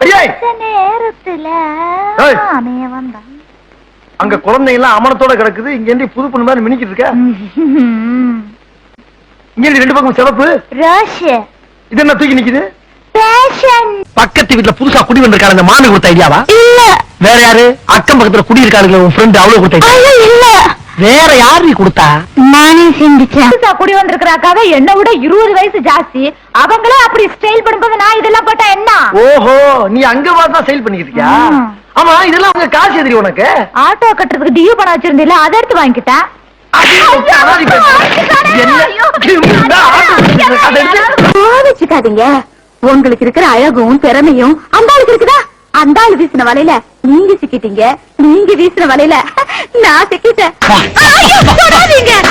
நேரத்துல அங்க குழந்தை எல்லாம் அமனத்தோட கிடக்குது. இங்க இருந்து புது பொண்ணு மாதிரி மினிக்கிட்டு இருக்க. இங்க ரெண்டு பக்கம் சிவப்பு. ரஷ். இது என்ன தூக்கி நிக்குது? பக்கத்து வீட்டுல புதுசா குடி வந்திருக்காங்க அந்த மாமி கொடுத்த ஐடியாவா? இல்ல. வேற யாரு? அக்கம் பக்கத்துல குடி இருக்காளுங்க உன் ஃப்ரெண்ட் அவ்வளவு கொடுத்த இல்ல. வேற யாரு நீ கொடுத்தா? நானே சிந்திச்சேன். புதுசா குடி வந்திருக்கிறாக்காக என்ன விட இருபது வயசு ஜாஸ்தி. அவங்களே அப்படி ஸ்டைல் பண்ணும்போது நான் ஓஹோ நீ அங்க பார்த்தா சேல் பண்ணிக்கிட்டு இருக்கியா. ஆமா இதெல்லாம் உங்க காசு எதிரி உனக்கு? ஆட்டோ கட்டுறதுக்கு டியூ பணம் வச்சிருந்தீல அதை எடுத்து வாங்கிட்டேன் கோவிச்சுக்காதீங்க உங்களுக்கு இருக்கிற அழகும் திறமையும் அந்த ஆளுக்கு இருக்குதா? அந்த ஆளு வீசின வலையில நீங்க சிக்கிட்டீங்க. நீங்க வீசின வலையில நான் சிக்கிட்டேன்.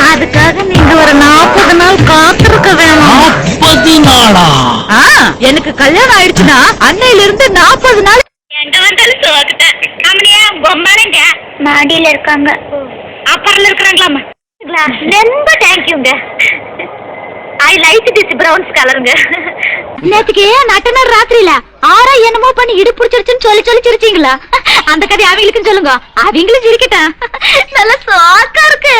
அதுக்காக நீங்க ஒரு நாற்பது நாள் காத்திருக்க வேணும். நாளா? எனக்கு கல்யாணம் ஆயிடுச்சுன்னா அன்னையில இருந்து நாற்பது நாள் மாடியில இருக்காங்க. அப்புறம் இருக்கிறாங்களாமா ரொம்ப தேங்க்யூங்க ஐ லைக் திஸ் பிரவுன்ஸ் கலருங்க நேத்துக்கு நட்டனர் ராத்திரியில ஆறா என்னமோ பண்ணி இடு புடிச்சிருச்சுன்னு சொல்லி சொல்லி சிரிச்சீங்களா? அந்த கதை அவங்களுக்கும் சொல்லுங்க. அவங்களும் சிரிக்கட்டும். நல்ல சாக்கா இருக்கு.